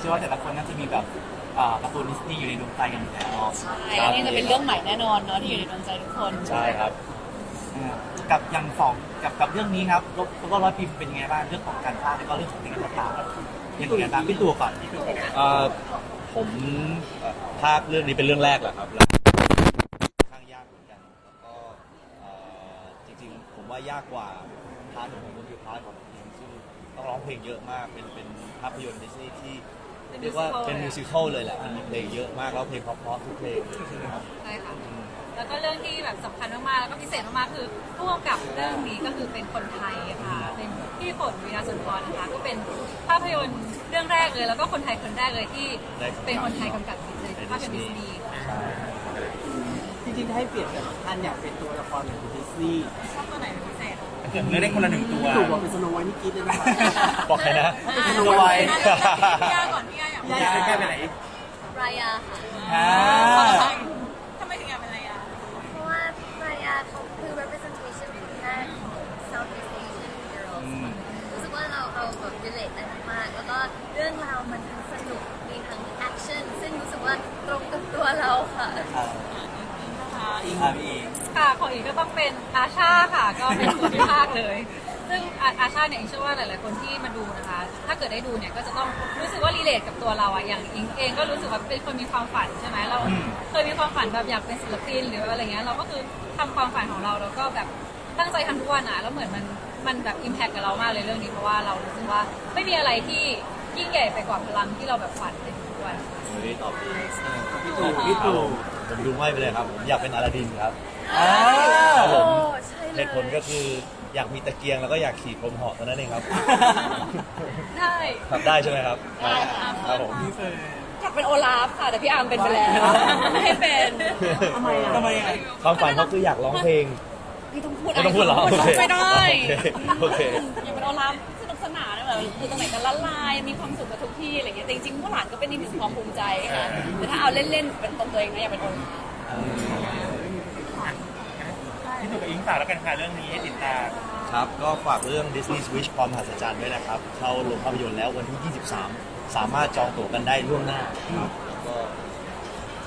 เชื่อว่าแต่ละคนน่าจะมีแบบอ่าการ์ตูนดิสนีย์อยู่ในดวงใจกันอยู่แล้วเนาะ ใช่อันนี้จะเป็นเรื่องใหม่แน่นอนเนาะที่อยู่ในดวงใจทุกคนใช่ครับ อ่ากับอยังสองกับกับเรื่องนี้ครับครบรอบร้อยปีเป็นยังไงบ้างเรื่องของการพากย์แล้วก็เรื่องของเพลงต่างๆยังไงบ้างพี่ตัวก่อนเอ่อผมเอ่อภาคเรื่องนี้เป็นเรื่องแรกแหละครับแล้วค่อนข้างยากเหมือนกันแล้วก็เอ่อจริงๆผมว่ายากกว่าพาร์ทของผมก็คือพาร์ทของเพลงซึ่งต้องร้องเพลงเยอะมากเป็นเป็นภาพยนตร์ดิสนีย์ที่ เรียกว่าเป็นมิวสิควลเลยแหละมีเพลงเยอะมากแล้วเพลงเพราะๆทุกเพลงครับใช่ค่ะ แล้วก็เรื่องที่แบบสำคัญมากๆ แล้วก็พิเศษมากๆ คือผู้กำกับเรื่องนี้ก็คือเป็นคนไทยค่ะ เป็นพี่ฝนวีระสุนทรนะคะ ก็เป็นภาพยนตร์เรื่องแรกเลย แล้วก็คนไทยคนแรกเลยที่ได้กำกับเป็นคนไทยกำกับในภาพยนตร์ดิสนีย์ค่ะใช่จริงๆถ้าให้เปลี่ยนแบบท่านอยากเป็นตัวละครแบบดิสนีย์ชอบตัวไหนเป็นพิเศษเกิดเลือกได้คนละหนึ่งตัวพี่ตู่บอกเป็นสโนไวท์นี่กรีดเลยนะคะบอกใครนะสโนไวท์พี่ ยาก่อนพี่ยาอยากพี่ยาอยากเป็นแค่ไหนรายาค่ะ อ่าทำไมถึงอยากเป็นอะไรอะเพราะว่ามายาเขาคือ representation คนแรกของ Southeast Asian girls รู้สึกว่าเราเราแบบ relate ได้มากๆแล้วก็เรื่องราวมันทั้งสนุก มีทั้ง action ซึ่งรู้สึกว่าตรงกับตัวเราค่ะ อิงครับพี่อิง ค่ะ ของอีกก็ต้องเป็นอาชาค่ะ ก็เป็นคนที่ภาคเลย ซึ่งอาอาชาเนี่ยอิงเชื่อว่าหลาย ๆ คนที่มาดูนะคะ ถ้าเกิดได้ดูเนี่ยก็จะต้องรู้สึกว่ารีเลทกับตัวเราอะอย่างอิงเองก็รู้สึกว่าเป็นคนมีความฝันใช่ไหมเราเคยมีความฝันแบบอยากเป็นศิลปินหรืออะไรเงี้ยเราก็คือทำความฝันของเราแล้วก็แบบตั้งใจทำทุกวันอะแล้วเหมือนมันมันแบบอิมแพคกับเรามากเลยเรื่องนี้เพราะว่าเรารู้สึกว่าไม่มีอะไรที่ยิ่งใหญ่ไปกว่าพลังที่เราแบบฝันในทุกวันเฮ้ยตอบดีพี่ตู่พี่ตู่ผมดูไม่ไปเลยครับ ผมอยากเป็นอลาดินครับอ่าครับผมโอ้ใช่ เลยเหตุผลก็คืออยากมีตะเกียงแล้วก็อยากขี่พรมเหาะเท่านั้นเองครับ ได้ทำได้ใช่ไหมครับครับผมอยากเป็นโอลาฟค่ะ แต่พี่อาร์มเป็นไปแล้วไม่ให้เป็นทำไมอะทำไมอะความฝันเขาคืออยากร้องเพลงพี่ต้องพูดไม่ต้องพูดเหรอพูโอเคไม่ได้โอเคอยากเป็นโอลาฟสนุกสนานแบบคือตรงไหนกันละลายมีความสุขกับทุกที่อะไรเงี้ยแต่จริงๆผู้หลานก็เป็นอีกหนึ่งความภูมิใจค่ะแต่ถ้าเอาเล่นๆเป็นตรงตัวเองนะอยากเป็นโอลาฟ พี่ตู่กับอิงฝากแล้วกันค่ะเรื่องนี้ให้ติดตามครับ ก็ฝากเรื่อง Disney Switch ความมหัศจรรย์ด้วยนะครับ เข้าโรงภาพยนตร์แล้ววันที่ 23 สามารถจองตั๋วกันได้ล่วงหน้าครับแล้วก็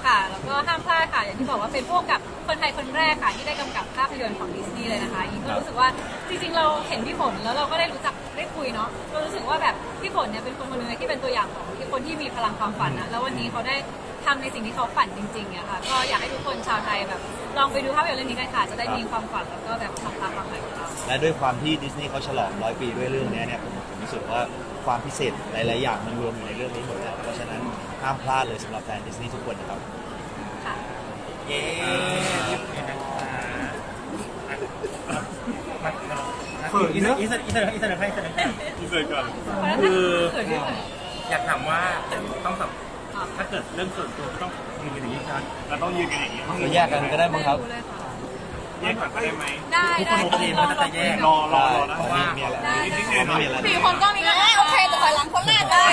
ค่ะ แล้วก็ห้ามพลาดค่ะ อย่างที่บอกว่าเป็นพวกกับคนไทยคนแรกค่ะ ที่ได้กำกับภาพยนตร์ของดิสนีย์เลยนะคะอิงก็รู้สึกว่าจริงๆ เราเห็นพี่ฝนแล้วเราก็ได้รู้จักได้คุยเนาะเรารู้สึกว่าแบบพี่ฝนเนี่ยเป็นคนคนหนึงที่เป็นตัวอย่างของที่คนที่มีพลังความฝันนะแล้ววันนี้เขาได้ ทำในสิ่งที่เขาฝันจริงๆอะค่ะ ก็อยากให้ทุกคนชาวไทยแบบ ลองไปดูภาพยนตร์เรื่องนี้กันค่ะ จะได้มีความฝันแล้วก็แบบทำตามความฝันของเรา และด้วยความที่ดิสนีย์เขาฉลองร้อยปีด้วยเรื่องนี้เนี่ยผมผมรู้สึกว่าความพิเศษหลาย ๆ อย่างมันรวมอยู่ในเรื่องนี้หมดแล้วเพราะฉะนั้นห้ามพลาดเลยสำหรับแฟนดิสนีย์ทุกคนนะครับ ค่ะ เย้เขินเนอะอีสานอีสานอีสานให้อีสานให้อีสานก่อน คืออยากถามว่าต้องแบบ ถ้าเกิดเรื่องส่วนตัวก็ต้องยืนกันอย่างนี้ครับเราต้องยืนกันอย่างนี้เราแยกกันก็ได้มั้งครับแยกก่อนก็ได้ไหมได้ทุกได้คนโอเคมันจะแยกรอรอรอนะเพราะว่ามีอะไร ได้ไม่มีอะไรสี่คนก็มีนะคะโอเคแต่ถอยหลังคนแรกได้สี่